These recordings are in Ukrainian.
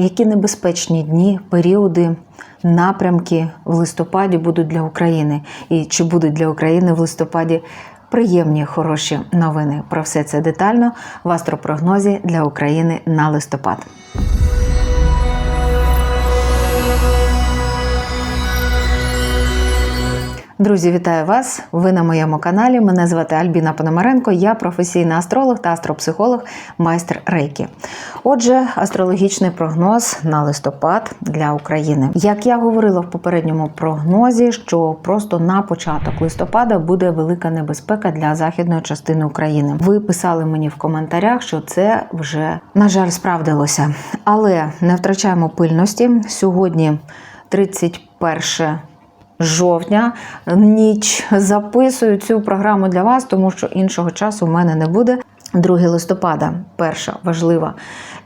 Які небезпечні дні, періоди, напрямки в листопаді будуть для України? І чи будуть для України в листопаді приємні хороші новини? Про все це детально в астропрогнозі для України на листопад. Друзі, вітаю вас! Ви на моєму каналі. Мене звати Альбіна Пономаренко. Я професійний астролог та астропсихолог, майстер Рейкі. Отже, астрологічний прогноз на листопад для України. Як я говорила в попередньому прогнозі, що просто на початок листопада буде велика небезпека для західної частини України. Ви писали мені в коментарях, що це вже на жаль справдилося, але не втрачаємо пильності сьогодні. 31 жовтня ніч записую цю програму для вас, тому що іншого часу в мене не буде. 2 листопада перша важлива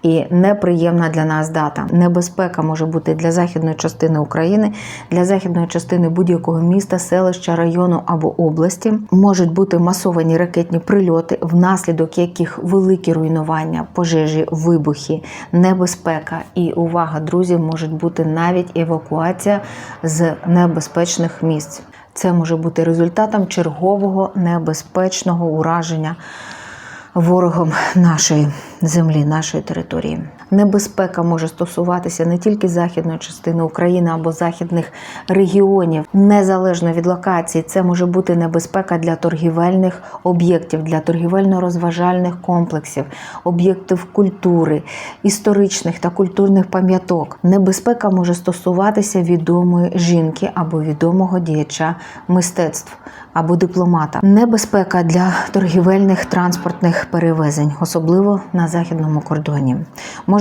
і неприємна для нас дата. Небезпека може бути для західної частини України, для західної частини будь-якого міста, селища, району або області. Можуть бути масовані ракетні прильоти, внаслідок яких великі руйнування, пожежі, вибухи, небезпека і увага друзів можуть бути навіть евакуація з небезпечних місць. Це може бути результатом чергового небезпечного ураження ворогом нашої землі, нашої території. Небезпека може стосуватися не тільки західної частини України або західних регіонів, незалежно від локації. Це може бути небезпека для торгівельних об'єктів, для торгівельно-розважальних комплексів, об'єктів культури, історичних та культурних пам'яток. Небезпека може стосуватися відомої жінки або відомого діяча мистецтв або дипломата. Небезпека для торгівельних транспортних перевезень, особливо на західному кордоні.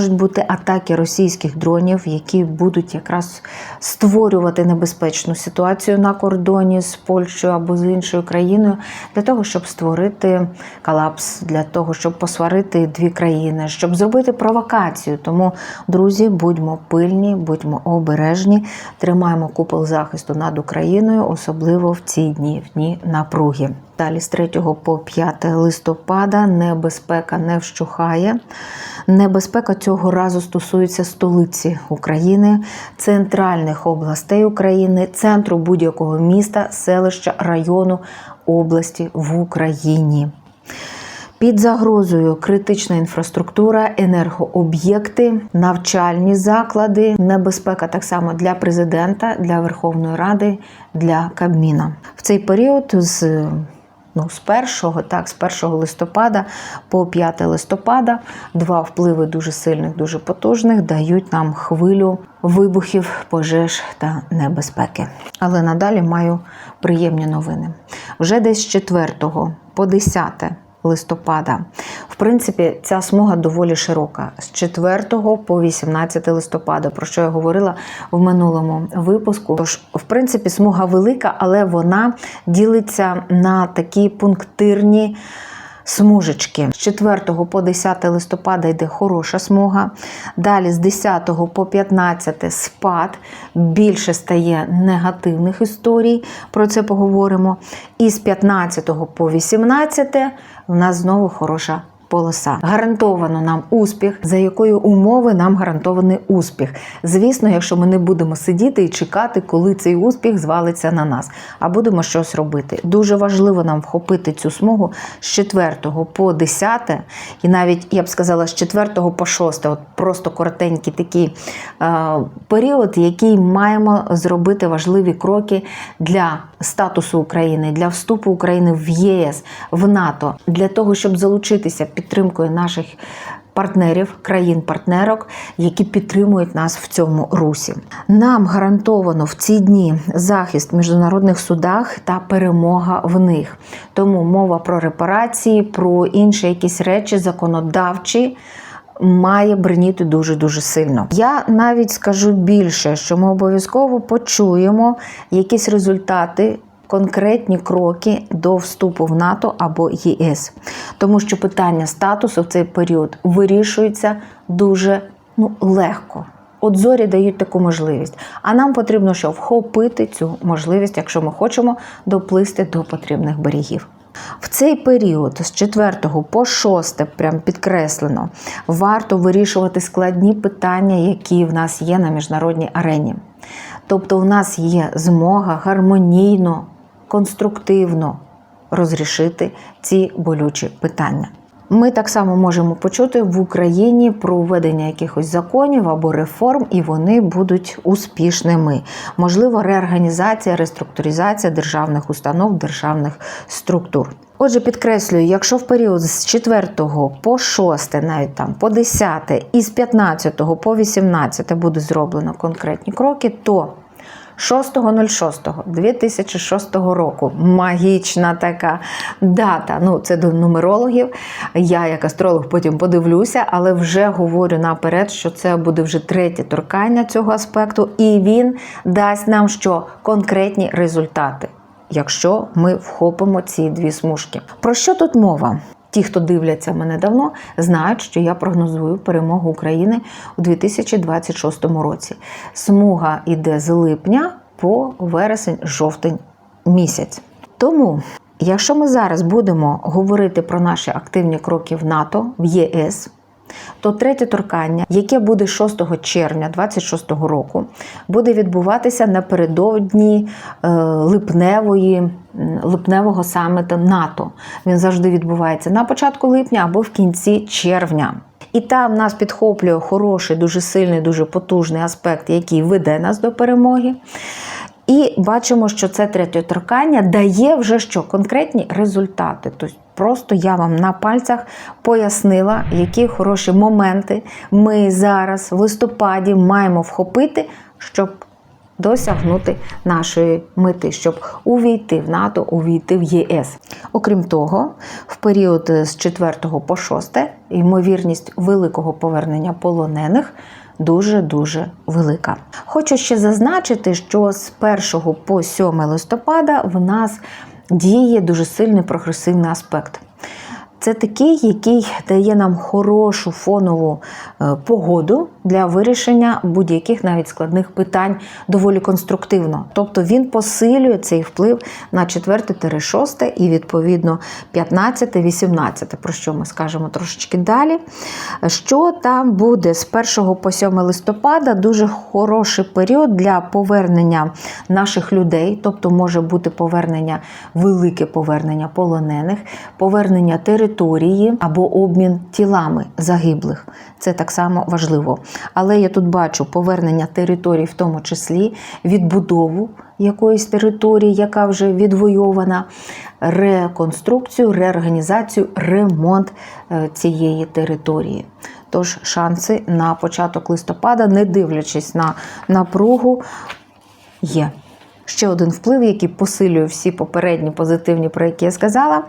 Можуть бути атаки російських дронів, які будуть якраз створювати небезпечну ситуацію на кордоні з Польщею або з іншою країною для того, щоб створити колапс, для того, щоб посварити дві країни, щоб зробити провокацію. Тому, друзі, будьмо пильні, будьмо обережні, тримаємо купол захисту над Україною, особливо в ці дні, в дні напруги. Далі з 3 по 5 листопада небезпека не вщухає. Небезпека цього разу стосується столиці України, центральних областей України, центру будь-якого міста, селища, району, області в Україні. Під загрозою критична інфраструктура, енергооб'єкти, навчальні заклади, небезпека так само для президента, для Верховної Ради, для Кабміна. В цей період з Ну, з 1, так, з 1 листопада по 5 листопада два впливи дуже сильних, дуже потужних дають нам хвилю вибухів, пожеж та небезпеки. Але надалі маю приємні новини. Вже десь з 4 по 10 листопада. В принципі, ця смуга доволі широка з 4 по 18 листопада, про що я говорила в минулому випуску. Тож, в принципі, смуга велика, але вона ділиться на такі пунктирні. Смужечки з 4 по 10 листопада йде хороша смуга. Далі з 10 по 15 спад. Більше стає негативних історій. Про це поговоримо. І з 15 по 18 у нас знову хороша полоса. Гарантовано нам успіх, за якою умови нам гарантований успіх. Звісно, якщо ми не будемо сидіти і чекати, коли цей успіх звалиться на нас, а будемо щось робити. Дуже важливо нам вхопити цю смугу з 4 по 10, і навіть я б сказала, з 4 по 6, от просто коротенький такий е, період, який маємо зробити важливі кроки для статусу України, для вступу України в ЄС, в НАТО, для того, щоб залучитися підтримкою наших партнерів, країн-партнерок, які підтримують нас в цьому русі. Нам гарантовано в ці дні захист в міжнародних судах та перемога в них. Тому мова про репарації, про інші якісь речі законодавчі. Має бриніти дуже дуже сильно. Я навіть скажу більше, що ми обов'язково почуємо якісь результати конкретні кроки до вступу в НАТО або ЄС, тому що питання статусу в цей період вирішується дуже ну, легко. От зорі дають таку можливість. А нам потрібно що вхопити цю можливість, якщо ми хочемо доплисти до потрібних берегів. В цей період з 4 по 6, прям підкреслено, варто вирішувати складні питання, які в нас є на міжнародній арені. Тобто, у нас є змога гармонійно, конструктивно розрішити ці болючі питання. Ми так само можемо почути в Україні про введення якихось законів або реформ, і вони будуть успішними. Можливо, реорганізація, реструктуризація державних установ, державних структур. Отже, підкреслюю, якщо в період з 4 по 6, навіть там по 10 і з 15 по 18 буде зроблено конкретні кроки, то 6.06.2006 року магічна така дата. Ну, це до нумерологів. Я, як астролог, потім подивлюся, але вже говорю наперед, що це буде вже третє торкання цього аспекту, і він дасть нам що конкретні результати. Якщо ми вхопимо ці дві смужки. Про що тут мова? Ті, хто дивляться мене давно, знають, що я прогнозую перемогу України у 2026 році. Смуга йде з липня по вересень-жовтень місяць. Тому, якщо ми зараз будемо говорити про наші активні кроки в НАТО, в ЄС, то третє торкання, яке буде 6 червня 2026 року, буде відбуватися напередодні е, липневої, липневого саміту НАТО. Він завжди відбувається на початку липня або в кінці червня. І там нас підхоплює хороший, дуже сильний, дуже потужний аспект, який веде нас до перемоги. І бачимо, що це третє торкання дає вже що конкретні результати. Тобто Просто я вам на пальцях пояснила, які хороші моменти ми зараз в листопаді маємо вхопити, щоб досягнути нашої мети, щоб увійти в НАТО, увійти в ЄС. Окрім того, в період з 4 по 6 ймовірність великого повернення полонених. Дуже-дуже велика. Хочу ще зазначити, що з 1 по 7 листопада в нас діє дуже сильний прогресивний аспект. Це такий, який дає нам хорошу фонову е, погоду для вирішення будь-яких навіть складних питань доволі конструктивно. Тобто він посилює цей вплив на 4-6 і відповідно 15-18, про що ми скажемо трошечки далі. Що там буде з 1 по 7 листопада дуже хороший період для повернення наших людей, тобто може бути повернення, велике повернення полонених, повернення території або обмін тілами загиблих. Це так само важливо. Але я тут бачу повернення територій, в тому числі відбудову якоїсь території, яка вже відвойована, реконструкцію, реорганізацію, ремонт е, цієї території. Тож шанси на початок листопада, не дивлячись на напругу, є. Ще один вплив, який посилює всі попередні позитивні, про які я сказала,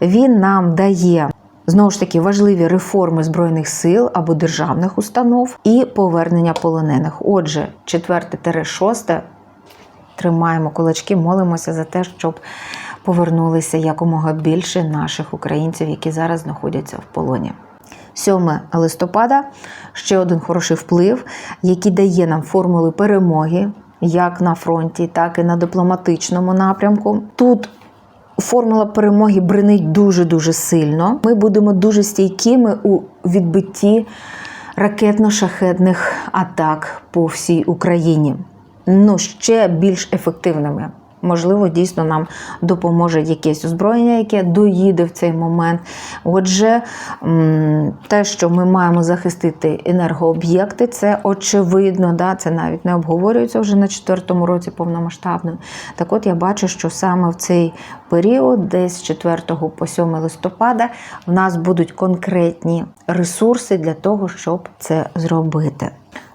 він нам дає Знову ж таки, важливі реформи Збройних сил або державних установ і повернення полонених. Отже, 4-6 тримаємо кулачки, молимося за те, щоб повернулися якомога більше наших українців, які зараз знаходяться в полоні. 7 листопада ще один хороший вплив, який дає нам формули перемоги. Як на фронті, так і на дипломатичному напрямку. Тут формула перемоги бринить дуже-дуже сильно. Ми будемо дуже стійкими у відбитті ракетно-шахетних атак по всій Україні. Ну, ще більш ефективними. Можливо, дійсно нам допоможе якесь озброєння, яке доїде в цей момент. Отже, те, що ми маємо захистити енергооб'єкти, це очевидно, да, це навіть не обговорюється вже на четвертому році повномасштабно. Так от я бачу, що саме в цей період, десь з 4 по 7 листопада, в нас будуть конкретні ресурси для того, щоб це зробити.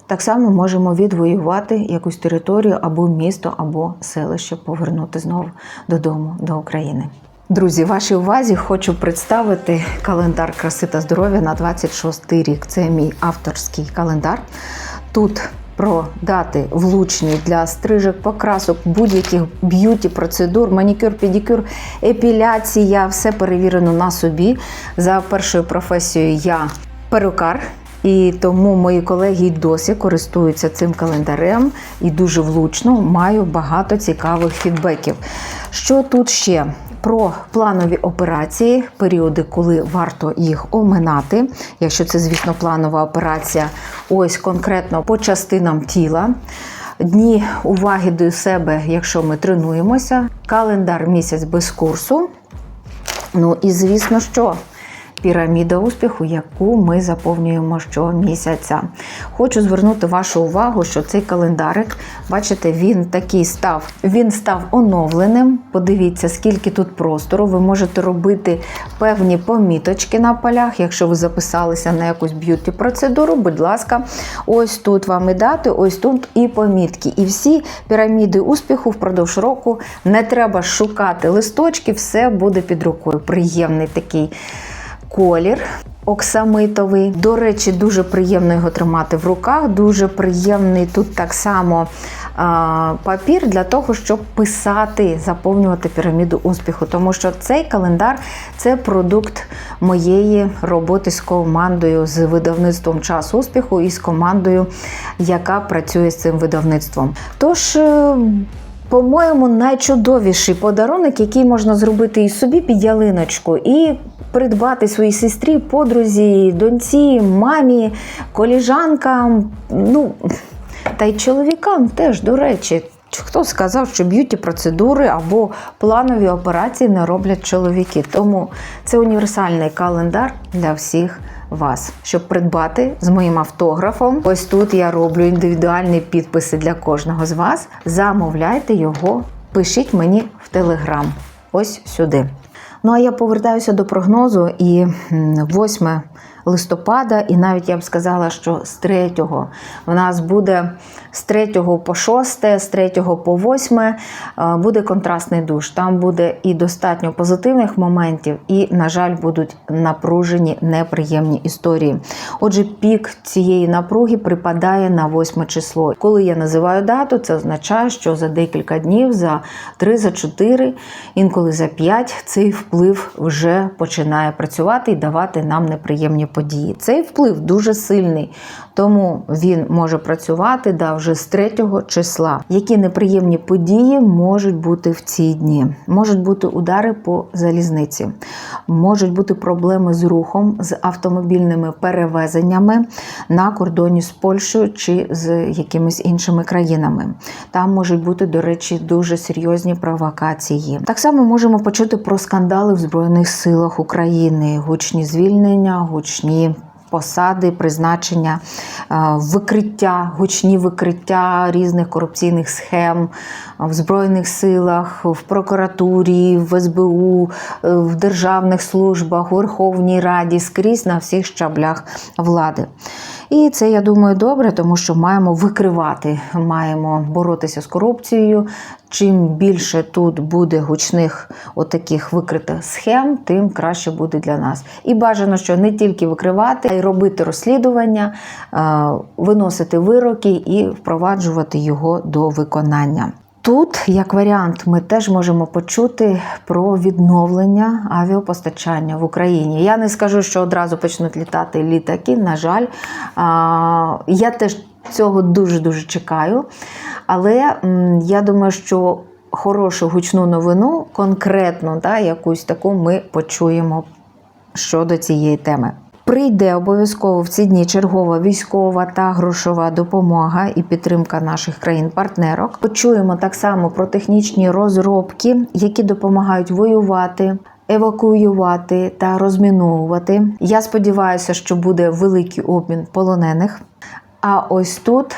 Так само можемо відвоювати якусь територію або місто, або селище, повернути знову додому до України. Друзі, вашій увазі хочу представити календар краси та здоров'я на 26 рік. Це мій авторський календар. Тут про дати влучні для стрижок, покрасок, будь-яких б'юті процедур, манікюр, педикюр, епіляція все перевірено на собі. За першою професією я перукар. І тому мої колеги й досі користуються цим календарем і дуже влучно маю багато цікавих фідбеків. Що тут ще? про планові операції, періоди, коли варто їх оминати, якщо це, звісно, планова операція, ось конкретно по частинам тіла. Дні уваги до себе, якщо ми тренуємося, календар місяць без курсу. Ну і звісно, що піраміда успіху, яку ми заповнюємо щомісяця. Хочу звернути вашу увагу, що цей календарик, бачите, він такий став. Він став оновленим. Подивіться, скільки тут простору. Ви можете робити певні поміточки на полях. Якщо ви записалися на якусь б'юті процедуру, будь ласка, ось тут вам і дати, ось тут і помітки. І всі піраміди успіху впродовж року не треба шукати листочки, все буде під рукою. Приємний такий колір. Оксамитовий. До речі, дуже приємно його тримати в руках. Дуже приємний тут так само а, папір для того, щоб писати, заповнювати піраміду успіху. Тому що цей календар це продукт моєї роботи з командою з видавництвом час успіху і з командою, яка працює з цим видавництвом. Тож. е, по-моєму, найчудовіший подарунок, який можна зробити і собі під ялиночку, і придбати своїй сестрі, подрузі, доньці, мамі, коліжанкам. Ну та й чоловікам теж, до речі. Хто сказав, що б'юті процедури або планові операції не роблять чоловіки? Тому це універсальний календар для всіх вас, щоб придбати з моїм автографом. Ось тут я роблю індивідуальні підписи для кожного з вас. Замовляйте його, пишіть мені в телеграм. Ось сюди. Ну а я повертаюся до прогнозу і 8 листопада, і навіть я б сказала, що з 3 в нас буде з 3 по 6, з 3 по 8 е, буде контрастний душ. Там буде і достатньо позитивних моментів, і, на жаль, будуть напружені неприємні історії. Отже, пік цієї напруги припадає на 8 число. Коли я називаю дату, це означає, що за декілька днів, за 3, за 4, інколи за 5 цей вплив вже починає працювати і давати нам неприємні події. Цей вплив дуже сильний, тому він може працювати да, вже з 3 числа. Які неприємні події можуть бути в ці дні? Можуть бути удари по залізниці, можуть бути проблеми з рухом, з автомобільними перевезеннями на кордоні з Польщею чи з якимись іншими країнами. Там можуть бути, до речі, дуже серйозні провокації. Так само можемо почути про скандали в Збройних силах України, гучні звільнення, гучні. Посади, призначення, е, викриття, гучні викриття різних корупційних схем в Збройних силах, в прокуратурі, в СБУ, е, в державних службах, у Верховній Раді, скрізь на всіх щаблях влади. І це, я думаю, добре, тому що маємо викривати, маємо боротися з корупцією. Чим більше тут буде гучних отаких викритих схем, тим краще буде для нас. І бажано, що не тільки викривати, а й робити розслідування, е, виносити вироки і впроваджувати його до виконання. Тут, як варіант, ми теж можемо почути про відновлення авіапостачання в Україні. Я не скажу, що одразу почнуть літати літаки. На жаль, я теж цього дуже дуже чекаю. Але я думаю, що хорошу гучну новину, конкретно да, якусь таку ми почуємо щодо цієї теми. Прийде обов'язково в ці дні чергова військова та грошова допомога і підтримка наших країн-партнерок. Почуємо так само про технічні розробки, які допомагають воювати. Евакуювати та розміновувати. Я сподіваюся, що буде великий обмін полонених. А ось тут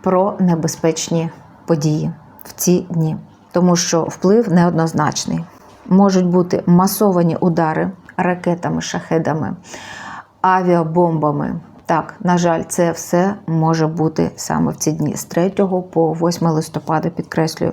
про небезпечні події в ці дні, тому що вплив неоднозначний. Можуть бути масовані удари ракетами, шахедами, авіабомбами. Так, на жаль, це все може бути саме в ці дні з 3 по 8 листопада, підкреслюю.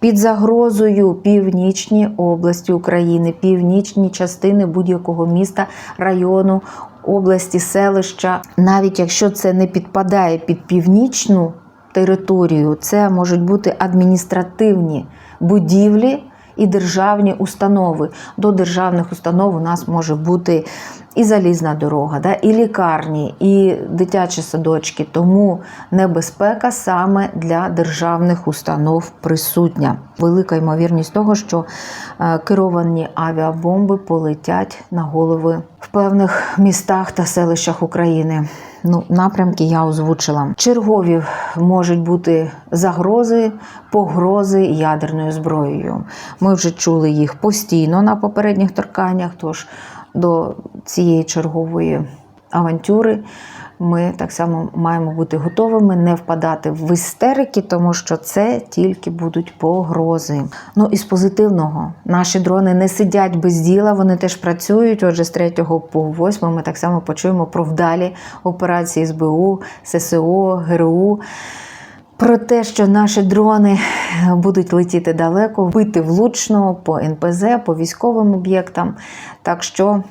Під загрозою північні області України, північні частини будь-якого міста, району, області, селища, навіть якщо це не підпадає під північну територію, це можуть бути адміністративні будівлі і державні установи. До державних установ у нас може бути і залізна дорога, да, і лікарні, і дитячі садочки. Тому небезпека саме для державних установ присутня. Велика ймовірність того, що е, керовані авіабомби полетять на голови в певних містах та селищах України. Ну, напрямки я озвучила. Чергові можуть бути загрози, погрози ядерною зброєю. Ми вже чули їх постійно на попередніх торканнях. Тож до цієї чергової авантюри ми так само маємо бути готовими, не впадати в істерики, тому що це тільки будуть погрози. Ну і з позитивного наші дрони не сидять без діла, вони теж працюють. Отже, з 3 по 8 ми так само почуємо про вдалі операції СБУ, ССО, ГРУ. Про те, що наші дрони будуть летіти далеко, бити влучно по НПЗ, по військовим об'єктам. Так що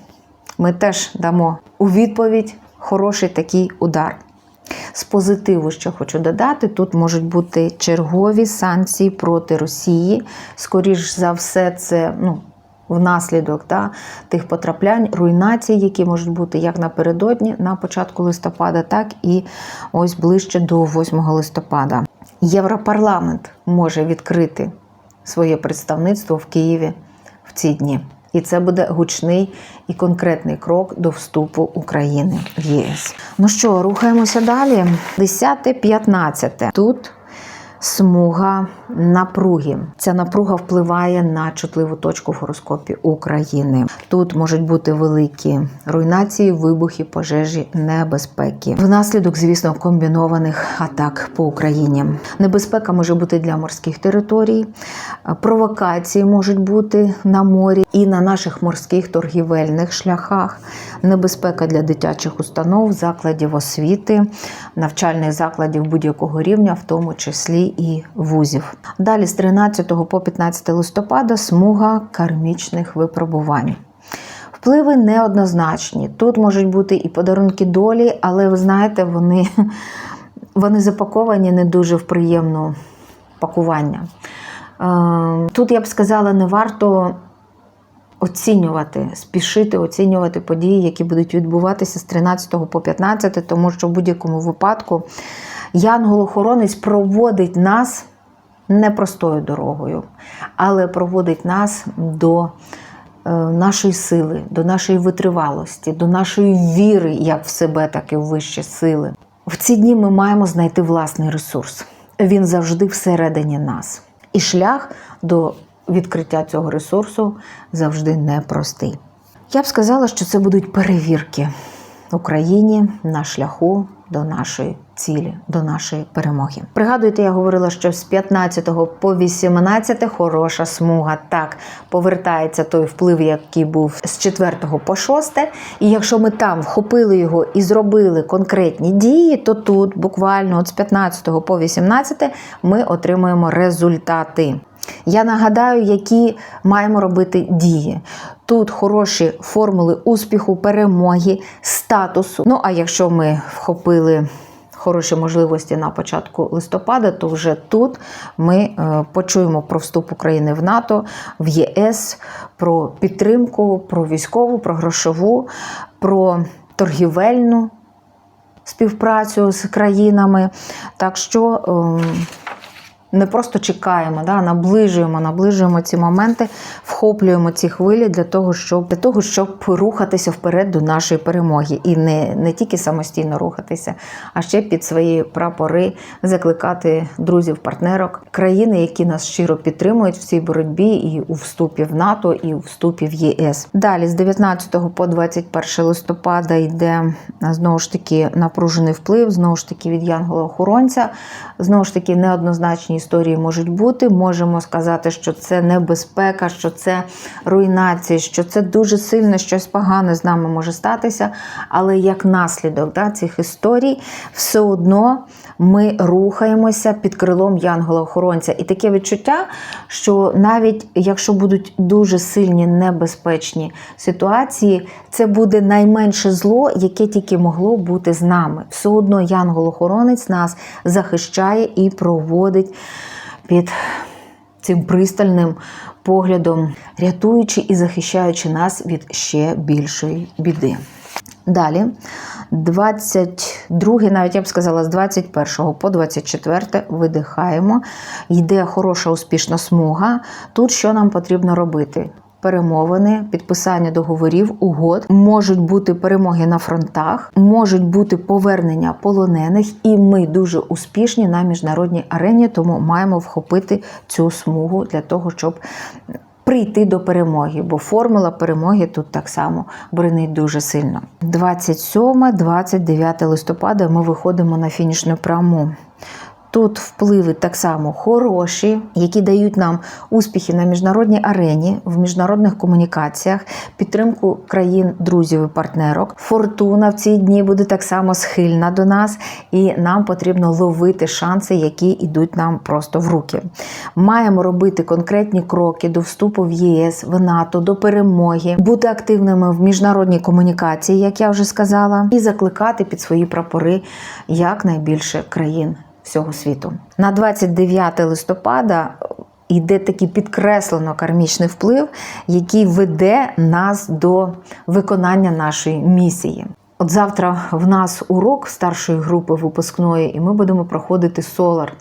ми теж дамо у відповідь хороший такий удар. З позитиву, що хочу додати, тут можуть бути чергові санкції проти Росії. Скоріш за все, це ну, внаслідок да, тих потраплянь, руйнацій, які можуть бути як напередодні, на початку листопада, так і ось ближче до 8 листопада. Європарламент може відкрити своє представництво в Києві в ці дні. І це буде гучний і конкретний крок до вступу України в ЄС. Ну що, рухаємося далі. 10-15. Тут смуга напруги. Ця напруга впливає на чутливу точку в гороскопі України. Тут можуть бути великі руйнації, вибухи, пожежі, небезпеки. Внаслідок, звісно, комбінованих атак по Україні. Небезпека може бути для морських територій, провокації можуть бути на морі і на наших морських торгівельних шляхах. Небезпека для дитячих установ, закладів освіти, навчальних закладів будь-якого рівня, в тому числі і вузів. Далі з 13 по 15 листопада смуга кармічних випробувань. Впливи неоднозначні. Тут можуть бути і подарунки долі, але ви знаєте, вони, вони запаковані не дуже в приємну пакування. Е, Тут я б сказала, не варто оцінювати, спішити оцінювати події, які будуть відбуватися з 13 по 15, тому що в будь-якому випадку янгол-охоронець проводить нас непростою дорогою, але проводить нас до е, нашої сили, до нашої витривалості, до нашої віри як в себе, так і в вищі сили. В ці дні ми маємо знайти власний ресурс. Він завжди всередині нас. І шлях до відкриття цього ресурсу завжди непростий. Я б сказала, що це будуть перевірки Україні на шляху до нашої цілі, до нашої перемоги. Пригадуєте, я говорила, що з 15 по 18 хороша смуга. Так, повертається той вплив, який був з 4 по 6. І якщо ми там вхопили його і зробили конкретні дії, то тут буквально от з 15 по 18 ми отримуємо результати. Я нагадаю, які маємо робити дії. Тут хороші формули успіху, перемоги, статусу. Ну а якщо ми вхопили хороші можливості на початку листопада, то вже тут ми е, почуємо про вступ України в НАТО, в ЄС, про підтримку, про військову, про грошову, про торгівельну співпрацю з країнами. Так що. Не просто чекаємо, да, наближуємо, наближуємо ці моменти, вхоплюємо ці хвилі для того, щоб для того, щоб рухатися вперед до нашої перемоги. І не, не тільки самостійно рухатися, а ще під свої прапори закликати друзів, партнерок, країни, які нас щиро підтримують в цій боротьбі і у вступі в НАТО, і у вступі в ЄС. Далі з 19 по 21 листопада йде знову ж таки напружений вплив, знову ж таки від янгола-охоронця, знову ж таки неоднозначні історії можуть бути. Можемо сказати, що це небезпека, що це руйнація, що це дуже сильно щось погане з нами може статися. Але як наслідок да, цих історій, все одно ми рухаємося під крилом янгола-охоронця. І таке відчуття, що навіть якщо будуть дуже сильні небезпечні ситуації, це буде найменше зло, яке тільки могло бути з нами. Все одно янгол-охоронець нас захищає і проводить під цим пристальним поглядом, рятуючи і захищаючи нас від ще більшої біди. Далі, 22, навіть я б сказала, з 21 по 24 видихаємо. Йде хороша успішна смуга. Тут що нам потрібно робити? Перемовини, підписання договорів, угод, можуть бути перемоги на фронтах, можуть бути повернення полонених, і ми дуже успішні на міжнародній арені, тому маємо вхопити цю смугу для того, щоб прийти до перемоги, бо формула перемоги тут так само бринить дуже сильно. 27-29 листопада ми виходимо на фінішну пряму. Тут впливи так само хороші, які дають нам успіхи на міжнародній арені, в міжнародних комунікаціях, підтримку країн, друзів і партнерок. Фортуна в ці дні буде так само схильна до нас, і нам потрібно ловити шанси, які йдуть нам просто в руки. Маємо робити конкретні кроки до вступу в ЄС, в НАТО, до перемоги, бути активними в міжнародній комунікації, як я вже сказала, і закликати під свої прапори якнайбільше країн всього світу. На 29 листопада йде такий підкреслено кармічний вплив, який веде нас до виконання нашої місії. От завтра в нас урок старшої групи випускної, і ми будемо проходити солар.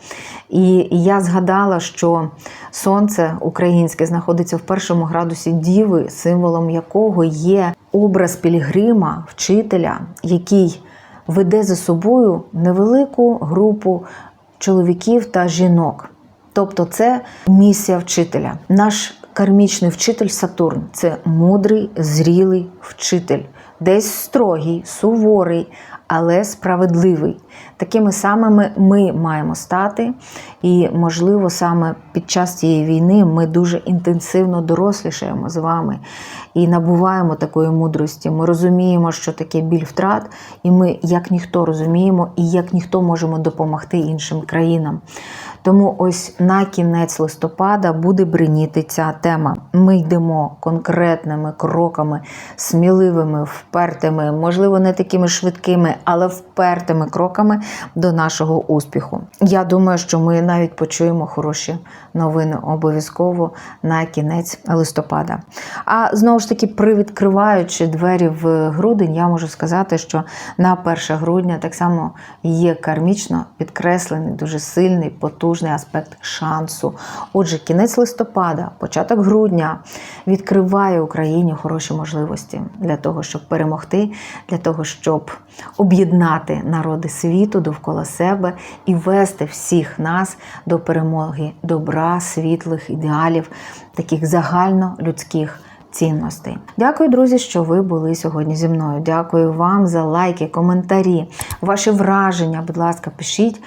І я згадала, що сонце українське знаходиться в першому градусі діви, символом якого є образ Пілігрима, вчителя, який веде за собою невелику групу чоловіків та жінок. Тобто, це місія вчителя. Наш кармічний вчитель Сатурн це мудрий, зрілий вчитель, десь строгий, суворий, але справедливий. Такими самими ми маємо стати, і, можливо, саме під час цієї війни ми дуже інтенсивно дорослішаємо з вами і набуваємо такої мудрості. Ми розуміємо, що таке біль втрат, і ми, як ніхто, розуміємо, і як ніхто можемо допомогти іншим країнам. Тому ось на кінець листопада буде бриніти ця тема. Ми йдемо конкретними кроками, сміливими, впертими, можливо, не такими швидкими, але впертими кроками до нашого успіху. Я думаю, що ми навіть почуємо хороші новини обов'язково на кінець листопада. А знову ж таки, привідкриваючи двері в грудень, я можу сказати, що на 1 грудня так само є кармічно підкреслений, дуже сильний, потужний аспект шансу. Отже, кінець листопада, початок грудня відкриває Україні хороші можливості для того, щоб перемогти, для того, щоб об'єднати народи світу довкола себе і вести всіх нас до перемоги добра, світлих ідеалів, таких загальнолюдських цінностей. Дякую, друзі, що ви були сьогодні зі мною. Дякую вам за лайки, коментарі, ваші враження. Будь ласка, пишіть.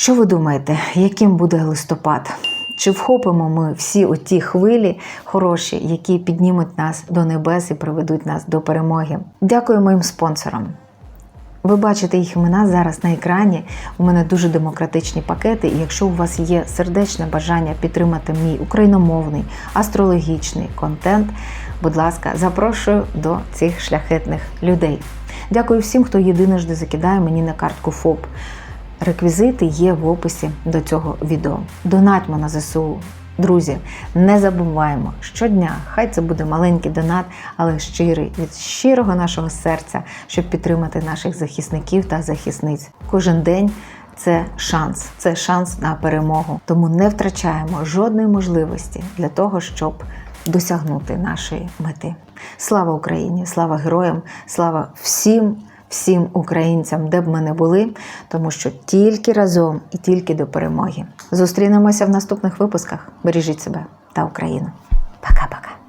Що ви думаєте, яким буде листопад? Чи вхопимо ми всі оті хвилі хороші, які піднімуть нас до небес і приведуть нас до перемоги? Дякую моїм спонсорам. Ви бачите їх імена зараз на екрані. У мене дуже демократичні пакети. І якщо у вас є сердечне бажання підтримати мій україномовний астрологічний контент, будь ласка, запрошую до цих шляхетних людей. Дякую всім, хто єдиножди закидає мені на картку ФОП. Реквізити є в описі до цього відео. Донатьмо на ЗСУ. Друзі, не забуваємо щодня, хай це буде маленький донат, але щирий від щирого нашого серця, щоб підтримати наших захисників та захисниць. Кожен день це шанс, це шанс на перемогу. Тому не втрачаємо жодної можливості для того, щоб досягнути нашої мети. Слава Україні! Слава героям! Слава всім! Всім українцям, де б ми не були, тому що тільки разом і тільки до перемоги. Зустрінемося в наступних випусках. Бережіть себе та Україну. Пока-пока.